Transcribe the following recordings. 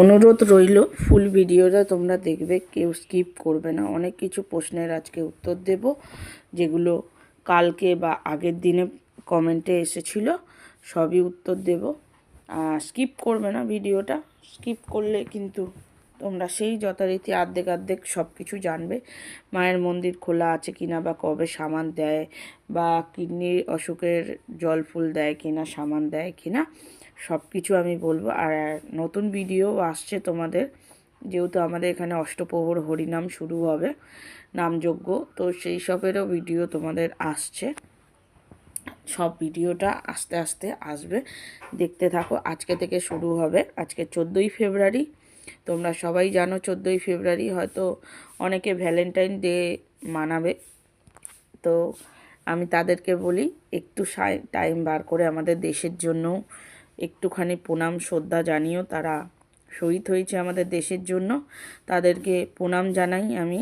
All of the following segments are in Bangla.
অনুরোধ রইল ফুল ভিডিওটা তোমরা দেখবে, কেউ স্কিপ করবে না। অনেক কিছু প্রশ্নের আজকে উত্তর দেব, যেগুলো কালকে বা আগের দিনে কমেন্টে এসেছিল, সবই উত্তর দেব। স্কিপ করবে না ভিডিওটা স্কিপ করলে কিন্তু তোমরা সেই যথারীতি আর্ধেক আর্ধেক সব কিছু জানবে, মায়ের মন্দির খোলা আছে কিনা বা কবে সামান দেয়, বা কিডনির অসুখের জল ফুল দেয় কিনা, সামান দেয় কিনা। সব কিছু আমি বলব। আর নতুন ভিডিও আসছে তোমাদের, যেহেতু আমাদের এখানে অষ্টপ্রহর হরিনাম শুরু হবে, নামযজ্ঞ, তো সেই সবেরও ভিডিও তোমাদের আসছে। সব ভিডিওটা আস্তে আস্তে আসবে। দেখতে থাকো, আজকে থেকে শুরু হবে। আজকে চোদ্দোই ফেব্রুয়ারি, তোমরা সবাই জানো চোদ্দোই ফেব্রুয়ারি, হয়তো অনেকে ভ্যালেন্টাইন ডে মানাবে। তো আমি তাদেরকে বলি, একটু টাইম বার করে আমাদের দেশের জন্য একটুখানি প্রণাম, শ্রদ্ধা জানিও তারা শহীদ হয়েছে আমাদের দেশের জন্য। তাদেরকে প্রণাম জানাই আমি।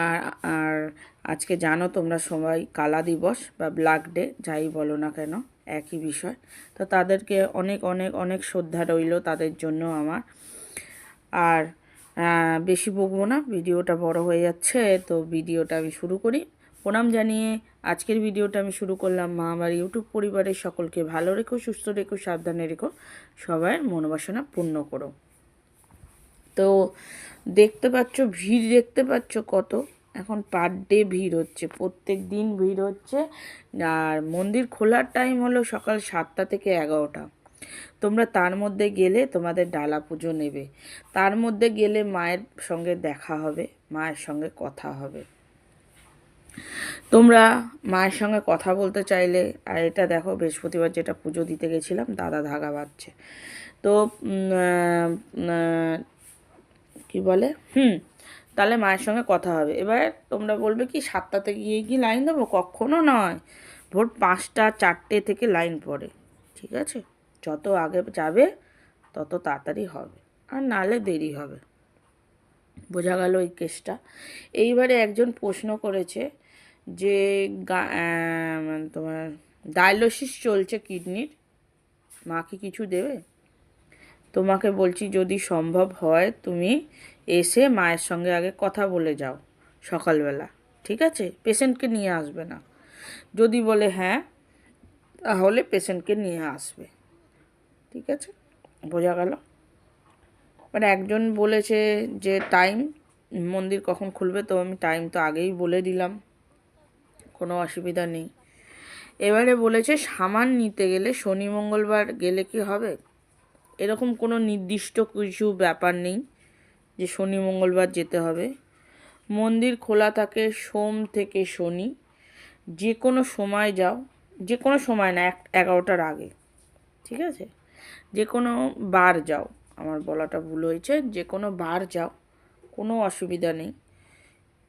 আর আর আজকে জানো তোমরা সবাই কালা দিবস বা ব্ল্যাক ডে, যাই বলো না কেন, একই বিষয়। তো তাদেরকে অনেক অনেক অনেক শ্রদ্ধা রইল তাদের জন্য আমার। আর বেশি বকবো না, ভিডিওটা বড় হয়ে যাচ্ছে, তো ভিডিওটা আমি শুরু করি। প্রণাম জানিয়ে আজকের ভিডিওটা আমি শুরু করলাম। মা, আমার ইউটিউব পরিবারের সকলকে ভালো রেখো, সুস্থ রেখো, সাবধানে রেখো, সবার মনোবাসনা পূর্ণ করো। তো দেখতে পাচ্ছ, ভিড় দেখতে পাচ্ছ কত? এখন পার ডে ভিড় হচ্ছে, প্রত্যেক দিন ভিড় হচ্ছে। আর মন্দির খোলার টাইম হলো সকাল সাতটা থেকে এগারোটা। তোমরা তার মধ্যে গেলে তোমাদের ডালা পুজো নেবে। তার মধ্যে গেলে মায়ের সঙ্গে দেখা হবে, মায়ের সঙ্গে কথা হবে। তোমরা মায়ের সঙ্গে কথা বলতে চাইলে, আর এটা দেখো বৃহস্পতিবার যেটা পুজো দিতে গেছিলাম, দাদা ধাগা বাঁধছে। তো কি বলে? হুম, তাহলে মায়ের সঙ্গে কথা হবে। এবার তোমরা বলবে কি সাতটাতে গিয়ে কি লাইন দেবো? কখনো নয়। ভোর পাঁচটা চারটে থেকে লাইন পড়ে, ঠিক আছে? যত আগে যাবে, তত তাড়াতাড়ি হবে। আর নালে দেরি হবে। বোঝা গেল এই কেসটা। এইবারে একজন প্রশ্ন করেছে যে মানে তোমার ডায়ালিসিস চলছে কিডনির, মা কি কিছু দেবে? তোমাকে বলছি, যদি সম্ভব হয় তুমি এসে মায়ের সঙ্গে আগে কথা বলে যাও সকালবেলা, ঠিক আছে? পেশেন্টকে নিয়ে আসবে না। যদি বলে হ্যাঁ তাহলে পেশেন্টকে নিয়ে আসবে, ঠিক আছে? বোঝা গেল? মানে একজন বলেছে যে টাইম মন্দির কখন খুলবে, তো আমি টাইম তো আগেই বলে দিলাম। কোনো অসুবিধা নেই। এবারে বলেছে সামান নিতে গেলে শনি, মঙ্গলবার গেলে কি হবে? এরকম কোনো নির্দিষ্ট কিছু ব্যাপার নেই যে শনি, মঙ্গলবার যেতে হবে। মন্দির খোলা থাকে সোম থেকে শনি। যে কোনো সময় যাও, যে কোনো সময় না, এক, এগারোটার আগে। ঠিক আছে? যে কোনো বার যাও। আমার বলাটা ভুল হয়েছে যে কোনো বার যাও, কোনো অসুবিধা নেই।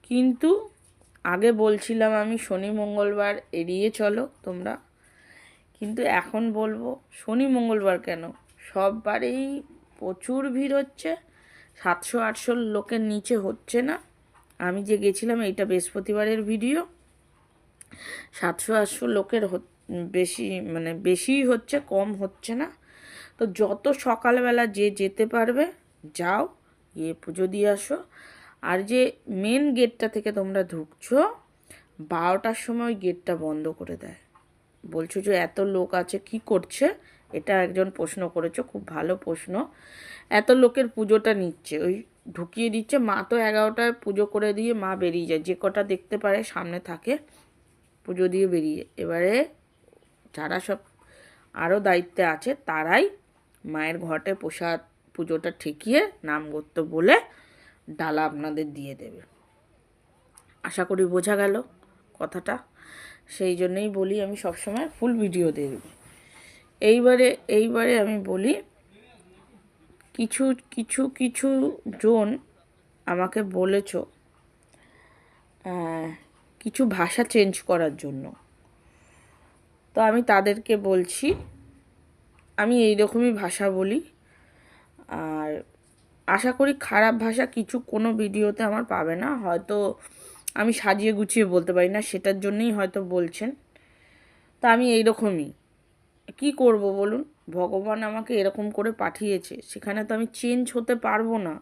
কিন্তু আগে বলছিলাম আমি শনি, মঙ্গলবার এড়িয়ে চলো তোমরা। কিন্তু এখন বলব, শনি, মঙ্গলবার কেন? সব বারেই প্রচুর ভিড় হচ্ছে, সাতশো, আটশো লোকের নিচে হচ্ছে না। আমি যে গেছিলাম, এইটা বৃহস্পতিবারের ভিডিও। সাতশো, আটশো লোকের বেশি মানে বেশিই হচ্ছে, কম হচ্ছে না। তো যত সকালবেলা যে যেতে পারবে, যাও, গিয়ে পুজো দিয়ে আসো। আর যে মেন গেটটা থেকে তোমরা ঢুকছো, বারোটার সময় গেটটা বন্ধ করে দেয়। বলছো যে এত লোক আছে, কি করছে? এটা একজন প্রশ্ন করেছ, খুব ভালো প্রশ্ন। এত লোকের পুজোটা নিচ্ছে, ওই ঢুকিয়ে দিচ্ছে। মা তো এগারোটায় পুজো করে দিয়ে মা বেরিয়ে যায়, যে কটা দেখতে পারে, সামনে থাকে, পুজো দিয়ে বেরিয়ে। এবারে যারা সব আরও দায়িত্বে আছে, তারাই মায়ের ঘটে প্রসাদ পুজোটা ঠেকিয়ে নাম করতে বলে ডালা আপনাদের দিয়ে দেবে। আশা করি বোঝা গেল কথাটা। সেই জন্যই বলি, আমি সবসময় ফুল ভিডিও দেখব এইবারে এইবারে আমি বলি, কিছু কিছু কিছু জন আমাকে বলেছ কিছু ভাষা চেঞ্জ করার জন্য। তো আমি তাদেরকে বলছি আমি এই রকমই ভাষা বলি। আর আশা করি খারাপ ভাষা কিছু কোনো ভিডিওতে আমার পাবে না। হয়তো আমি সাজিয়ে গুছিয়ে বলতে পারি না, সেটার জন্যই হয়তো বলছেন। তা আমি এই রকমই কি করব বলুন? ভগবান আমাকে এরকম করে পাঠিয়েছে। সেখানে তো আমি চেঞ্জ হতে পারব না।